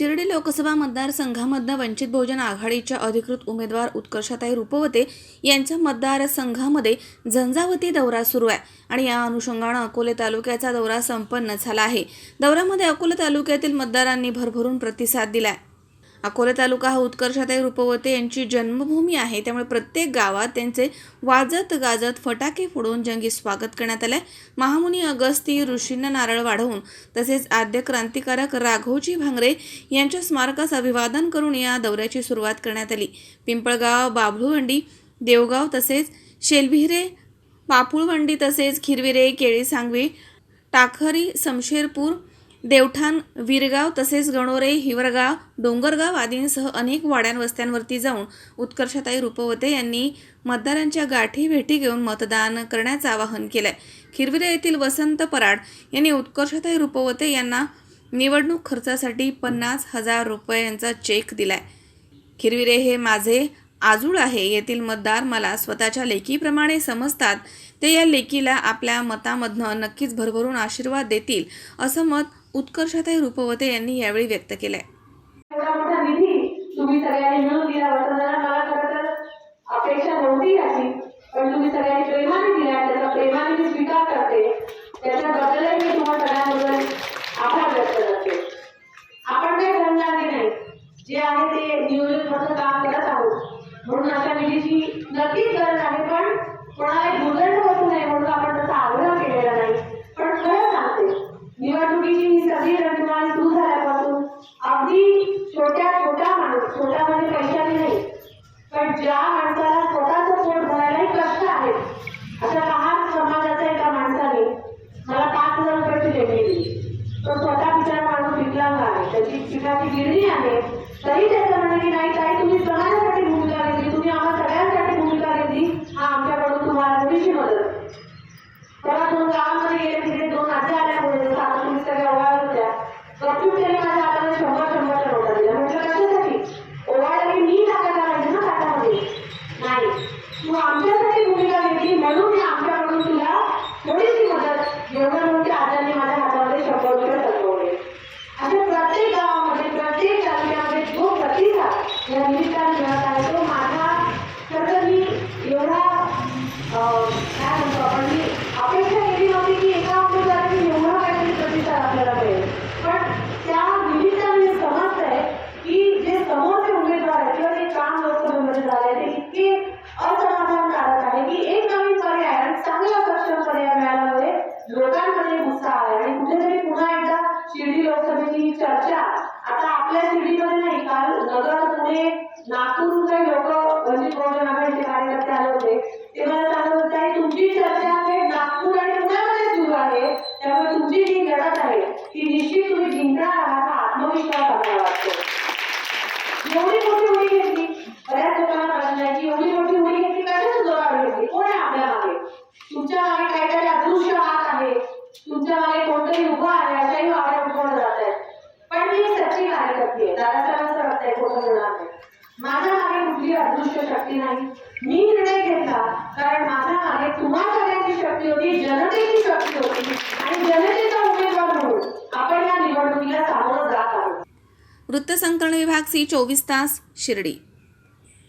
शिर्डी लोकसभा मतदारसंघामधनं वंचित बहुजन आघाडीच्या अधिकृत उमेदवार उत्कर्षताई रुपवते यांच्या मतदारसंघामध्ये झंझावती दौरा सुरू आहे आणि या अनुषंगानं अकोले तालुक्याचा दौरा संपन्न झाला आहे. दौऱ्यामध्ये अकोले तालुक्यातील मतदारांनी भरभरून प्रतिसाद दिला आहे अकोला तालुका हा उत्कर्षाताई रूपवते यांची जन्मभूमी आहे. त्यामुळे प्रत्येक गावात त्यांचे वाजत गाजत फटाके फोडून जंगी स्वागत करण्यात आलंय. महामुनी अगस्ती ऋषींना नारळ वाढवून तसेच आद्य क्रांतिकारक राघोजी भांगरे यांच्या स्मारकास अभिवादन करून या दौऱ्याची सुरुवात करण्यात आली. पिंपळगाव बाभळुवंडी देवगाव तसेच शेलभिरे पापुळवंडी तसेच खिरविरे केळी सांगवी टाखरी समशेरपूर देवठाण वीरगाव तसेच गणोरे हिवरगाव डोंगरगाव आदींसह अनेक वाड्यां वस्त्यांवरती जाऊन उत्कर्षताई रुपवते यांनी मतदारांच्या गाठी भेटी घेऊन मतदान करण्याचं आवाहन केलंय. खिरविरे येथील वसंत पराड यांनी उत्कर्षताई रुपवते यांना निवडणूक खर्चासाठी पन्नास हजार रुपयांचा चेक दिलाय. खिरविरे हे माझे आजूळ आहे येथील मतदार मला स्वतःच्या लेकीप्रमाणे समजतात. ते या लेकीला आपल्या मतामधनं नक्कीच भरभरून आशीर्वाद देतील असं मत उत्कर्षताई रूपवते यांनी यावेळी व्यक्त केलाय. एवढा तुम्ही सगळ्यांनी मिळून दिला वसंतदादा मला खरं तर अपेक्षा नव्हती याची पण तुम्ही सगळ्यांनी प्रेमाने दिला त्याचा प्रेमाने मी स्वीकार करते. त्याच्याबद्दलही मी तुम्हाला सगळ्यांबद्दल आभार व्यक्त करते. आपण काही धनदारी नाही. जे आहे ते नियोजनबद्ध काम करत आहोत. म्हणून अशा निधीची नक्कीच गरज आहे पण कोणाला दुर्दंड बसू नये म्हणून आपण त्याची शिकाची गिरणी आहे. तरी त्याचं म्हणणं की नाही ताई तुम्ही समाजासाठी भूमिका घेतली तुम्ही आम्हा सगळ्यांसाठी भूमिका घेतली हा आमच्याकडून तुम्हाला थोडीशी मदत तेव्हा दोन गावामध्ये गेले तिथे दोन आजी आल्यामुळे जसं आता तुम्ही सगळ्या ओवाळत होत्या गपचूप त्यांनी माझ्या हाताला शंभर शंभरच्या नोटा दिल्या म्हटलं कशासाठी ओवाळलं की मी टाकायला पाहिजे ना ताटामध्ये नाही तू आमच्यासाठी भूमिका घेतली म्हणून मी आमच्याकडून तुला थोडीशी मदत एवढं म्हणून की आजांनी माझ्या हातामध्ये शंभर रुपये सजवले असे प्रत्येक गावामध्ये प्रत्येक तालुक्यामध्ये जो प्रतिसाद या निमित्ताने मिळत आहे तो माझा खरं तर मी एवढा अं, काय म्हणतो आपण मी अपेक्षा केली नव्हती की एका उमेदवाराने एवढा काहीतरी प्रतिसाद आपल्याला मिळेल पण त्या निमित्ताने हे समजतंय की जे समोरचे उमेदवार आहेत किंवा जे काम लोकसभेमध्ये की असमाधानकारक आहे. की एक नवीन पर्याय आणि चांगला सक्षम पर्याय मिळाल्यामुळे लोकांमध्ये उत्साह आहे. आणि कुठेतरी पुन्हा एकदा शिर्डी लोकसभेची ही चर्चा आता आपल्या शिर्डीमध्ये नाही काल नगर पुणे नागपूर काही लोक वंचित बहुजन आघाडीचे कार्यकर्ते आले होते ते मला सांगत होते आणि तुमची चर्चा थेट नागपूर आणि पुण्यामध्ये सुरू आहे. त्यामुळे तुमची जी लढत आहे ती निश्चित तुम्ही जिंकणार आहात हा आत्मविश्वास आम्हाला वाटतो. एवढी मोठी उडी घेतली बऱ्याच लोकांना प्रश्न आहे की एवढी मोठी उडी घेतली कशाच जोरावर घेतली कोण आहे आपल्या मागे तुमच्या मागे काहीतरी अदृश्य हात आहे तुमच्या मागे कोणतरी उभं आहे अशाही वाड्या उठवल्या जात आहेत पण मी एक सच्ची कार्यकर्ती आहे दादासाहेबांचं वाटतंय खोटं बोलणार नाही माझ्या मागे कुठली अदृश्य शक्ती नाही. मी निर्णय घेतला. कारण माझा मागे तुम्हा सगळ्यांची शक्ती होती जनतेची शक्ती होती. आणि जनतेचा उमेदवार म्हणून आपण या निवडणुकीला सामोरं जात आहोत. वृत्तसंकलन विभाग सी चोवीस तास शिर्डी.